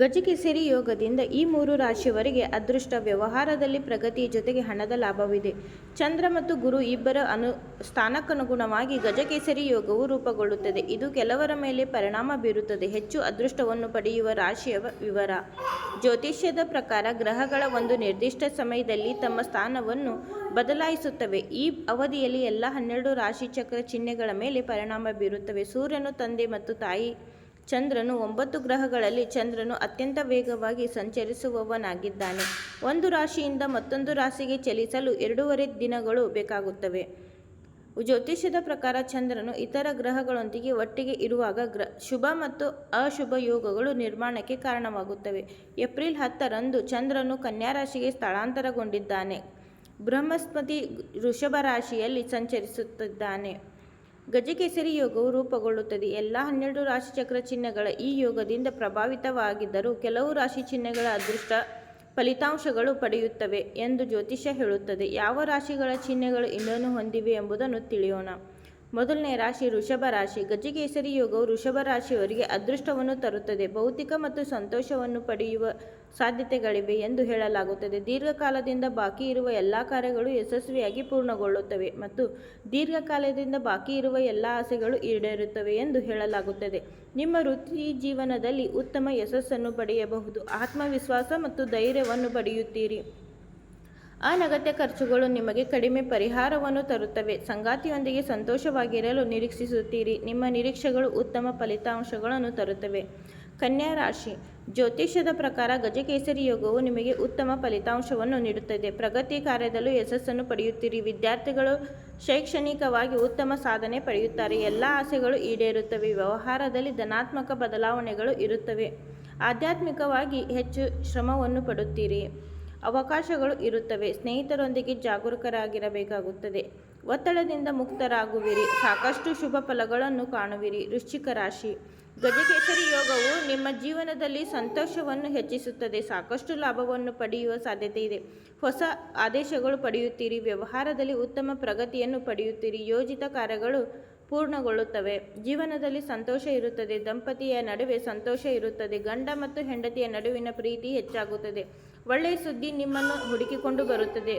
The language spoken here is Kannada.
ಗಜಕೇಸರಿ ಯೋಗದಿಂದ ಈ ಮೂರು ರಾಶಿಯವರಿಗೆ ಅದೃಷ್ಟ ವ್ಯವಹಾರದಲ್ಲಿ ಪ್ರಗತಿ ಜೊತೆಗೆ ಹಣದ ಲಾಭವಿದೆ. ಚಂದ್ರ ಮತ್ತು ಗುರು ಇಬ್ಬರ ಅನು, ಸ್ಥಾನಕ್ಕನುಗುಣವಾಗಿ ಗಜಕೇಸರಿ ಯೋಗವು ರೂಪುಗೊಳ್ಳುತ್ತದೆ. ಇದು ಕೆಲವರ ಮೇಲೆ ಪರಿಣಾಮ ಬೀರುತ್ತದೆ. ಹೆಚ್ಚು ಅದೃಷ್ಟವನ್ನು ಪಡೆಯುವ ರಾಶಿಯ ವಿವರ. ಜ್ಯೋತಿಷ್ಯದ ಪ್ರಕಾರ ಗ್ರಹಗಳ ಒಂದು ನಿರ್ದಿಷ್ಟ ಸಮಯದಲ್ಲಿ ತಮ್ಮ ಸ್ಥಾನವನ್ನು ಬದಲಾಯಿಸುತ್ತವೆ. ಈ ಅವಧಿಯಲ್ಲಿ ಎಲ್ಲ ಹನ್ನೆರಡು ರಾಶಿಚಕ್ರ ಚಿಹ್ನೆಗಳ ಮೇಲೆ ಪರಿಣಾಮ ಬೀರುತ್ತವೆ. ಸೂರ್ಯನು ತಂದೆ ಮತ್ತು ತಾಯಿ ಚಂದ್ರನು ಒಂಬತ್ತು ಗ್ರಹಗಳಲ್ಲಿ ಚಂದ್ರನು ಅತ್ಯಂತ ವೇಗವಾಗಿ ಸಂಚರಿಸುವವನಾಗಿದ್ದಾನೆ. ಒಂದು ರಾಶಿಯಿಂದ ಮತ್ತೊಂದು ರಾಶಿಗೆ ಚಲಿಸಲು ಎರಡೂವರೆ ದಿನಗಳು ಬೇಕಾಗುತ್ತವೆ. ಜ್ಯೋತಿಷ್ಯದ ಪ್ರಕಾರ ಚಂದ್ರನು ಇತರ ಗ್ರಹಗಳೊಂದಿಗೆ ಒಟ್ಟಿಗೆ ಇರುವಾಗ ಗ್ರ, ಶುಭ ಮತ್ತು ಅಶುಭ ಯೋಗಗಳು ನಿರ್ಮಾಣಕ್ಕೆ ಕಾರಣವಾಗುತ್ತವೆ. ಏಪ್ರಿಲ್ ಹತ್ತರಂದು ಚಂದ್ರನು ಕನ್ಯಾ ರಾಶಿಗೆ ಸ್ಥಳಾಂತರಗೊಂಡಿದ್ದಾನೆ. ಬೃಹಸ್ಪತಿ ವೃಷಭ ರಾಶಿಯಲ್ಲಿ ಸಂಚರಿಸುತ್ತಿದ್ದಾನೆ. ಗಜಕೇಸರಿ ಯೋಗವು ರೂಪುಗೊಳ್ಳುತ್ತದೆ. ಎಲ್ಲ ಹನ್ನೆರಡು ರಾಶಿಚಕ್ರ ಚಿಹ್ನೆಗಳ ಈ ಯೋಗದಿಂದ ಪ್ರಭಾವಿತವಾಗಿದ್ದರೂ ಕೆಲವು ರಾಶಿ ಚಿಹ್ನೆಗಳ ಅದೃಷ್ಟ ಫಲಿತಾಂಶಗಳು ಪಡೆಯುತ್ತವೆ ಎಂದು ಜ್ಯೋತಿಷ್ಯ ಹೇಳುತ್ತದೆ. ಯಾವ ರಾಶಿಗಳ ಚಿಹ್ನೆಗಳು ಇನ್ನೇನು ಹೊಂದಿವೆ ಎಂಬುದನ್ನು ತಿಳಿಯೋಣ. ಮೊದಲನೇ ರಾಶಿ ವೃಷಭ ರಾಶಿ. ಗಜಕೇಸರಿ ಯೋಗವು ವೃಷಭ ರಾಶಿಯವರಿಗೆ ಅದೃಷ್ಟವನ್ನು ತರುತ್ತದೆ. ಭೌತಿಕ ಮತ್ತು ಸಂತೋಷವನ್ನು ಪಡೆಯುವ ಸಾಧ್ಯತೆಗಳಿವೆ ಎಂದು ಹೇಳಲಾಗುತ್ತದೆ. ದೀರ್ಘಕಾಲದಿಂದ ಬಾಕಿ ಇರುವ ಎಲ್ಲ ಕಾರ್ಯಗಳು ಯಶಸ್ವಿಯಾಗಿ ಪೂರ್ಣಗೊಳ್ಳುತ್ತವೆ ಮತ್ತು ದೀರ್ಘಕಾಲದಿಂದ ಬಾಕಿ ಇರುವ ಎಲ್ಲ ಆಸೆಗಳು ಈಡೇರುತ್ತವೆ ಎಂದು ಹೇಳಲಾಗುತ್ತದೆ. ನಿಮ್ಮ ವೃತ್ತಿ ಜೀವನದಲ್ಲಿ ಉತ್ತಮ ಯಶಸ್ಸನ್ನು ಪಡೆಯಬಹುದು. ಆತ್ಮವಿಶ್ವಾಸ ಮತ್ತು ಧೈರ್ಯವನ್ನು ಪಡೆಯುತ್ತೀರಿ. ಅನಗತ್ಯ ಖರ್ಚುಗಳು ನಿಮಗೆ ಕಡಿಮೆ ಪರಿಹಾರವನ್ನು ತರುತ್ತವೆ. ಸಂಗಾತಿಯೊಂದಿಗೆ ಸಂತೋಷವಾಗಿರಲು ನಿರೀಕ್ಷಿಸುತ್ತೀರಿ. ನಿಮ್ಮ ನಿರೀಕ್ಷೆಗಳು ಉತ್ತಮ ಫಲಿತಾಂಶಗಳನ್ನು ತರುತ್ತವೆ. ಕನ್ಯಾ ರಾಶಿ. ಜ್ಯೋತಿಷ್ಯದ ಪ್ರಕಾರ ಗಜಕೇಸರಿ ಯೋಗವು ನಿಮಗೆ ಉತ್ತಮ ಫಲಿತಾಂಶವನ್ನು ನೀಡುತ್ತದೆ. ಪ್ರಗತಿ ಕಾರ್ಯದಲ್ಲೂ ಯಶಸ್ಸನ್ನು ಪಡೆಯುತ್ತೀರಿ. ವಿದ್ಯಾರ್ಥಿಗಳು ಶೈಕ್ಷಣಿಕವಾಗಿ ಉತ್ತಮ ಸಾಧನೆ ಪಡೆಯುತ್ತಾರೆ. ಎಲ್ಲ ಆಸೆಗಳು ಈಡೇರುತ್ತವೆ. ವ್ಯವಹಾರದಲ್ಲಿ ಧನಾತ್ಮಕ ಬದಲಾವಣೆಗಳು ಇರುತ್ತವೆ. ಆಧ್ಯಾತ್ಮಿಕವಾಗಿ ಹೆಚ್ಚು ಶ್ರಮವನ್ನು ಪಡುತ್ತೀರಿ. ಅವಕಾಶಗಳು ಇರುತ್ತವೆ. ಸ್ನೇಹಿತರೊಂದಿಗೆ ಜಾಗರೂಕರಾಗಿರಬೇಕಾಗುತ್ತದೆ. ಒತ್ತಡದಿಂದ ಮುಕ್ತರಾಗುವಿರಿ. ಸಾಕಷ್ಟು ಶುಭ ಫಲಗಳನ್ನು ಕಾಣುವಿರಿ. ವೃಶ್ಚಿಕ ರಾಶಿ. ಗಜಕೇಸರಿ ಯೋಗವು ನಿಮ್ಮ ಜೀವನದಲ್ಲಿ ಸಂತೋಷವನ್ನು ಹೆಚ್ಚಿಸುತ್ತದೆ. ಸಾಕಷ್ಟು ಲಾಭವನ್ನು ಪಡೆಯುವ ಸಾಧ್ಯತೆ ಇದೆ. ಹೊಸ ಆದೇಶಗಳು ಪಡೆಯುತ್ತೀರಿ. ವ್ಯವಹಾರದಲ್ಲಿ ಉತ್ತಮ ಪ್ರಗತಿಯನ್ನು ಪಡೆಯುತ್ತೀರಿ. ಯೋಜಿತ ಕಾರ್ಯಗಳು ಪೂರ್ಣಗೊಳ್ಳುತ್ತವೆ. ಜೀವನದಲ್ಲಿ ಸಂತೋಷ ಇರುತ್ತದೆ, ದಂಪತಿಯ ನಡುವೆ ಸಂತೋಷ ಇರುತ್ತದೆ, ಗಂಡ ಮತ್ತು ಹೆಂಡತಿಯ ನಡುವಿನ ಪ್ರೀತಿ ಹೆಚ್ಚಾಗುತ್ತದೆ. ಒಳ್ಳೆಯ ಸುದ್ದಿ ನಿಮ್ಮನ್ನು ಹುಡುಕಿಕೊಂಡು ಬರುತ್ತದೆ.